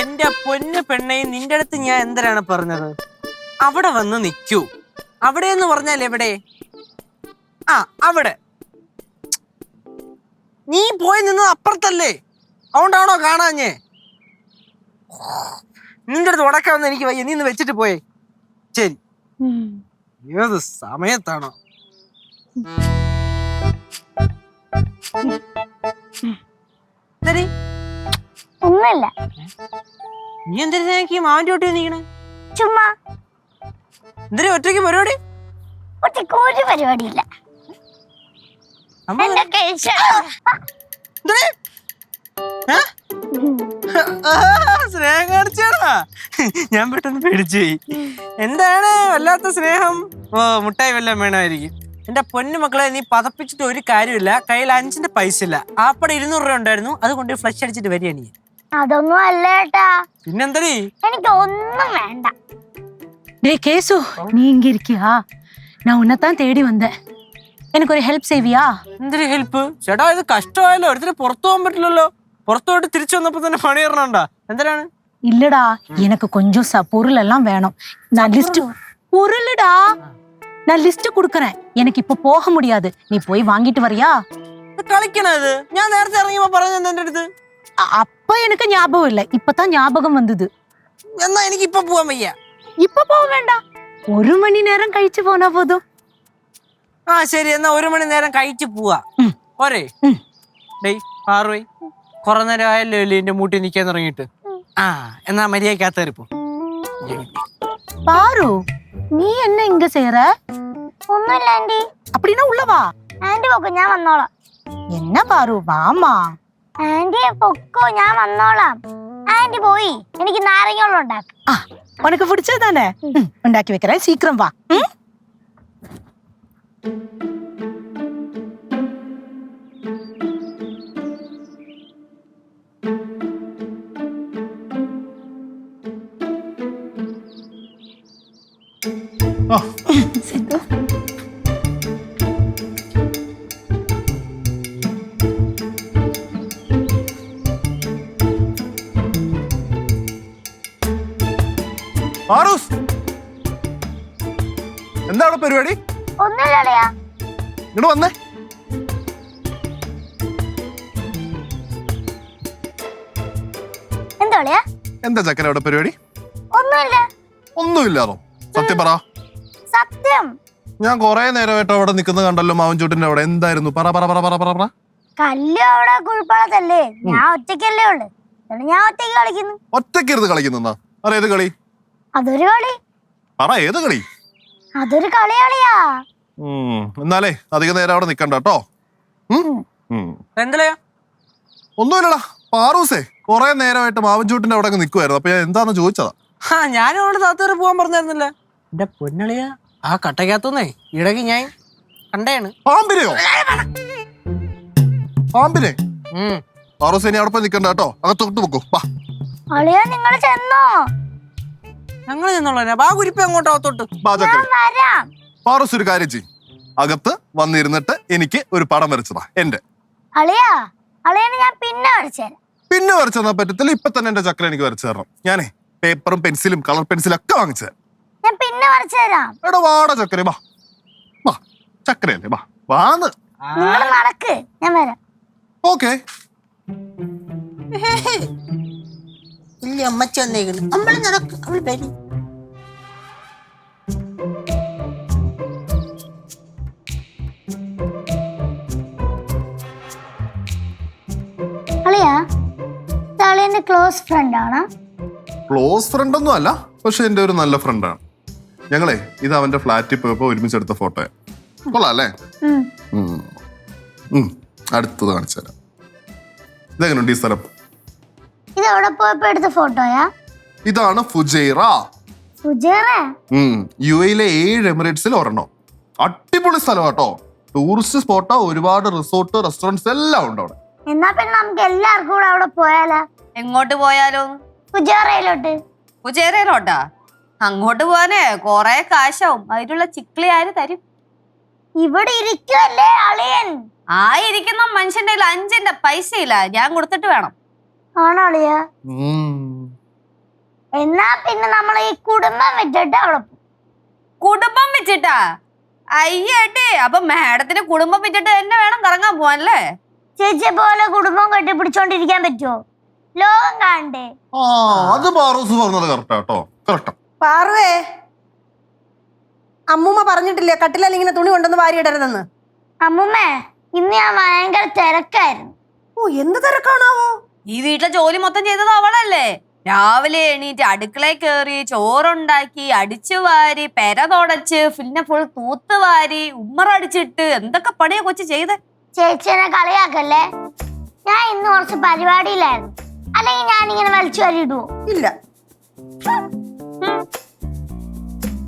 എന്റെ പൊന്നു പെണ്ണെ നിന്റെ അടുത്ത് ഞാൻ എന്തരാണ് പറഞ്ഞത്? അവിടെ വന്ന് നിൽക്കൂ അവിടെ എന്ന് പറഞ്ഞാൽ എവിടെ? ആ അവിടെ. നീ പോയി നിന്നത് അപ്പുറത്തല്ലേ? അതുകൊണ്ടാണോ കാണാഞ്ഞേ? നിന്റെ അടുത്ത് ഉടക്കാമെന്ന് എനിക്ക് വയ്യ. നീ ഒന്ന് വെച്ചിട്ട് പോയേ. ശരി. ഏത് സമയത്താണോ? എന്തടി? ഒന്നുമില്ല. നീ എന്തിനാ ഈ മാവന്റെ ഒട്ടി നീക്കണേ ചുമ്മാ. എന്തിനാ ഒറ്റയ്ക്ക് പരിപാടി? ഒറ്റയ്ക്ക് ഒരു പരിപാടിയില്ല. സ്നേഹം കാണിച്ചാടാ ഞാൻ പെട്ടെന്ന് പേടിച്ചു പോയി. എന്താണ് വല്ലാത്ത സ്നേഹം? ഓ മുട്ടായി വല്ലതും വേണമായിരിക്കും. എന്റെ പൊന്നു മക്കളെ നീ പതപ്പിച്ചിട്ട് ഒരു കാര്യമില്ല. കയ്യിൽ അഞ്ചിന്റെ പൈസ ഇല്ല. ആപ്പടെ ഇരുന്നൂറ് രൂപ ഉണ്ടായിരുന്നു. അതുകൊണ്ട് ഫ്ലഷ് അടിച്ചിട്ട് വരിക നീ. അതൊന്നും അല്ല ഏട്ടാ പിന്നെന്തടി എനിക്ക് ഒന്നും വേണ്ട டேய் கேசு நீ இங்க இருக்கியா நான் உன்னைத்தான் தேடி வந்தேன் எனக்கு ஒரு ஹெல்ப் செய்வியா എന്തൊരു ഹെൽപ്പ് ചേട്ടാ ഇത് കഷ്ടമായല്ലോ ഒരുത്തിന് പുറത്തു പോകാൻ പറ്റില്ലല്ലോ പുറത്തു പോയിട്ട് തിരിച്ചു വന്നപ്പോ തന്നെ പണി ഇറണണ്ട എന്തിനാണ് இல்லடா எனக்கு கொஞ்சம் ச பொருள் எல்லாம் வேணும் நான் லிஸ்ட் பொருளுடா நான் லிஸ்ட் கொடுக்கறேன் எனக்கு இப்ப போக முடியாது நீ போய் வாங்கிட்டு வரியா ഇത് കളിക്കണത് ഞാൻ നേരത്തെ ഇറങ്ങിയപ്പോ പറഞ്ഞു എന്റെ അടുത്ത് அ- அப்ப எனக்கு ஞாபகம் இல்லை இப்பதான் ஞாபகம் வந்தது എന്നാ എനിക്ക് ഇപ്പൊ പോവാൻ വയ്യ இப்ப போக வேண்டாம் ஒரு மணி நேரம் கழிச்சு போனா போதும் ആ ശരി എന്നാ ഒരു മണി നേരം കഴിച്ചു പോവാ ഉം. പോരെ ഉം. ഡേയ് പാറുവേ കുറെ നേരം ആയല്ലോ അല്ലേ എന്റെ മൂട്ടി നിക്കാൻ തുടങ്ങിയിട്ട് ആ എന്നാ മര്യാദക്കകത്തേറിപ്പോ பாரு நீ என்ன இங்க செய்யற ഒന്നുമില്ല ആന്റി அப்படின்னா உள்ள வா ആന്റി പൊക്കോ ഞാൻ വന്നോളാം என்ன பாரு வாமா ആന്റി പൊക്കോ ഞാൻ വന്നോളാം. ആന്റി പോയി. എനിക്ക് നാരങ്ങ ഉണ്ടാക്കും. ആ ഉനക്ക് പിടിച്ചതാണേ ഉണ്ടാക്കി വെക്കലേ സീക്രം വാ. ആറൂസ് എന്താണ് പരിപാടി? ഒന്നുമില്ലടയാ. ഇങ്ങോട്ട് വന്നേ. എന്താ ചക്കന അവിടെ പരിപാടി? ഒന്നുമില്ല. സത്യം പറ. സത്യം. ഞാൻ കൊറേ നേരമായിട്ട് അവിടെ നിൽക്കുന്നത് കണ്ടല്ലോ മാവൻചൂട്ടിന്റെ അവിടെ. എന്തായിരുന്നു? പറ പറ പറ പറ പറ പറ. കല്ല് അവിടെ കുഴിപ്പാളത്തല്ലേ? ഞാൻ ഒറ്റയ്ക്കല്ലേ ഉള്ളു. എന്നിട്ട് ഞാൻ ഒറ്റയ്ക്ക് കളിക്കുന്നു. ഒറ്റയ്ക്ക് ഇരുന്ന് കളിക്കുന്ന അറിയത് കളി? അതൊരു കളി. പറ ഏത് കളി? അതൊരു കളി കളിയാ ഉം, എന്നാലേ അധിക നേരം അവിടെ നിക്കണ്ട കേട്ടോ. എന്തലയാ ഒന്നുമില്ലടാ. പാറൂസേ കൊറേ നേരമായിട്ട് മാവൻചൂട്ടിന്റെ അവിടെ നിൽക്കുമായിരുന്നു അപ്പൊ ഞാൻ എന്താന്ന് ചോദിച്ചതാ? ആ ഞാനും അവിടെ താത്തേറി പോവാൻ പറഞ്ഞായിരുന്നില്ല. എന്റെ പൊന്നളിയ ആ കട്ടക്കകത്തുനിന്നേ ഇടയ്ക്ക് ഞാൻ കണ്ടേണ്. പാമ്പിനെയോ? പാമ്പിനെ? ഉം. പാറൂസേ ഇനി അവിടെ പോയി നിക്കണ്ട കേട്ടോ. അകത്തോട്ട് വെക്കൂ വാ. അളിയാ നിങ്ങൾ ചെന്നോ. ഞങ്ങൾ നിന്നുള്ള ബാ കുരിപ്പ് അങ്ങോട്ടോ അകത്തോട്ട്. വാ വരാം. പാറൂസ് ഒരു കാര്യം ചെയ്യും. അകത്ത് വന്നിരുന്നിട്ട് എനിക്ക് ഒരു പടം വരച്ചതാ. എന്റെ. അളിയാ അളിയനെ ഞാൻ പിന്നെ വരച്ചുതരാം പിന്നെ വരച്ചു തന്നാ പറ്റത്തില്ല. ഇപ്പൊ തന്നെ എന്റെ ചക്കര എനിക്ക് വരച്ചു തരണം. ഞാനേ പേപ്പറും പെൻസിലും കളർ പെൻസിലും ഒക്കെ വാങ്ങിച്ചു തരാം. ഞാൻ പിന്നെ എടാ വാട ചക്കര വാ. വാ. ചക്കരയല്ലേ വാ. വാന്ന്. നിങ്ങൾ നടക്ക്. ഞാൻ വരാം. ഓക്കെ. ഇല്ല അമ്മച്ചി വന്നേക്കണ് നമ്മൾ നടക്ക്. അവൾ വരും. അളിയന്റെ ക്ലോസ് ഫ്രണ്ട് ആണ്. ക്ലോസ് ഫ്രണ്ട് ഒന്നും അല്ല പക്ഷെ എന്റെ ഒരു നല്ല ഫ്രണ്ടാണ് ഞങ്ങളെ ഇത് അവന്റെ ഫ്ലാറ്റിൽ പോയപ്പോ ഒരുമിച്ച് എടുത്ത ഫോട്ടോ കൊള്ളാം അല്ലേ. അടുത്തത് കാണിച്ചു തരാം. ഇതെങ്ങനെയുണ്ട് ഈ സ്ഥലം? ഇത് എവിടെ പോയപ്പോ എടുത്ത ഫോട്ടോയാ ഇതാണ് ഫുജൈറ. ഫുജൈറ. യു എയിലെ ഏഴ് എമിറേറ്റ്സിൽ ഒരെണ്ണം. അടിപൊളി സ്ഥലം കേട്ടോ. ടൂറിസ്റ്റ് സ്പോട്ടോ ഒരുപാട് റിസോർട്ട് റെസ്റ്റോറന്റ്സ് എല്ലാം ഉണ്ട് അവിടെ. എന്നാ പിന്നെ നമുക്ക് എല്ലാവർക്കും കൂടെ അവിടെ പോയാലോ? എങ്ങോട്ട് പോയാലോ? കുജേറയിലോട്ട്. കുജേറയിലോട്ടാ? അങ്ങോട്ട് പോവാനേ കൊറേ കാശാവും. അതിനുള്ള ചിക്ലി ആര് തരും? ഇവിടെ ഇരിക്കുമല്ലേ അളിയൻ? ആ ഇരിക്കുന്ന മനുഷ്യന്റെ കയ്യിൽ അഞ്ചിന്റെ പൈസ ഇല്ല ഞാൻ കൊടുത്തിട്ട് വേണം. ആണോ അളിയ? എന്നാ പിന്നെ നമ്മൾ ഈ കുടുംബം വിട്ടിട്ട് അവിടെ പോകും കുടുംബം വെച്ചിട്ടാ അയ്യേട്ടേ അപ്പൊ മാഡത്തിന് കുടുംബം വെച്ചിട്ട് തന്നെ വേണം കറങ്ങാൻ പോവാൻ അല്ലേ? ചേച്ചിയെ പോലെ കുടുംബം കെട്ടിപ്പിടിച്ചോണ്ടിരിക്കാൻ പറ്റുമോ ലോകം കാണണ്ടേ ആ അത് പാറൂസ് പറഞ്ഞത് കറക്റ്റാ കേട്ടോ. കറക്റ്റാ പാറുവേ അമ്മൂമ്മ പറഞ്ഞിട്ടില്ലേ കട്ടിലല്ല ഇങ്ങനെ തുണി കൊണ്ടൊന്ന് വാരിയിടരുതെന്ന്? അമ്മുമ്മേ ഇന്ന് ഞാൻ ഭയങ്കര തിരക്കായിരുന്നു. ഓ എന്ത് തിരക്കാണാവോ? ഈ വീട്ടിലെ ജോലി മൊത്തം ചെയ്തത് അവളല്ലേ? രാവിലെ എണീറ്റ് അടുക്കളയിൽ കയറി ചോറുണ്ടാക്കി അടിച്ചു വാരി പെര തുടച്ച് പിന്നെ ഫുൾ തൂത്ത് വാരി ഉമ്മറടിച്ചിട്ട് എന്തൊക്കെ പണിയാ കൊച്ചു ചെയ്തേ? ചേച്ചിനെ കളിയാക്കല്ലേ? ഞാൻ ഇന്ന് കുറച്ച് പരിപാടിയിലായിരുന്നു. അല്ലെങ്കിൽ ഞാനിങ്ങനെ വലിച്ചു വരിടുവോ ഇല്ല.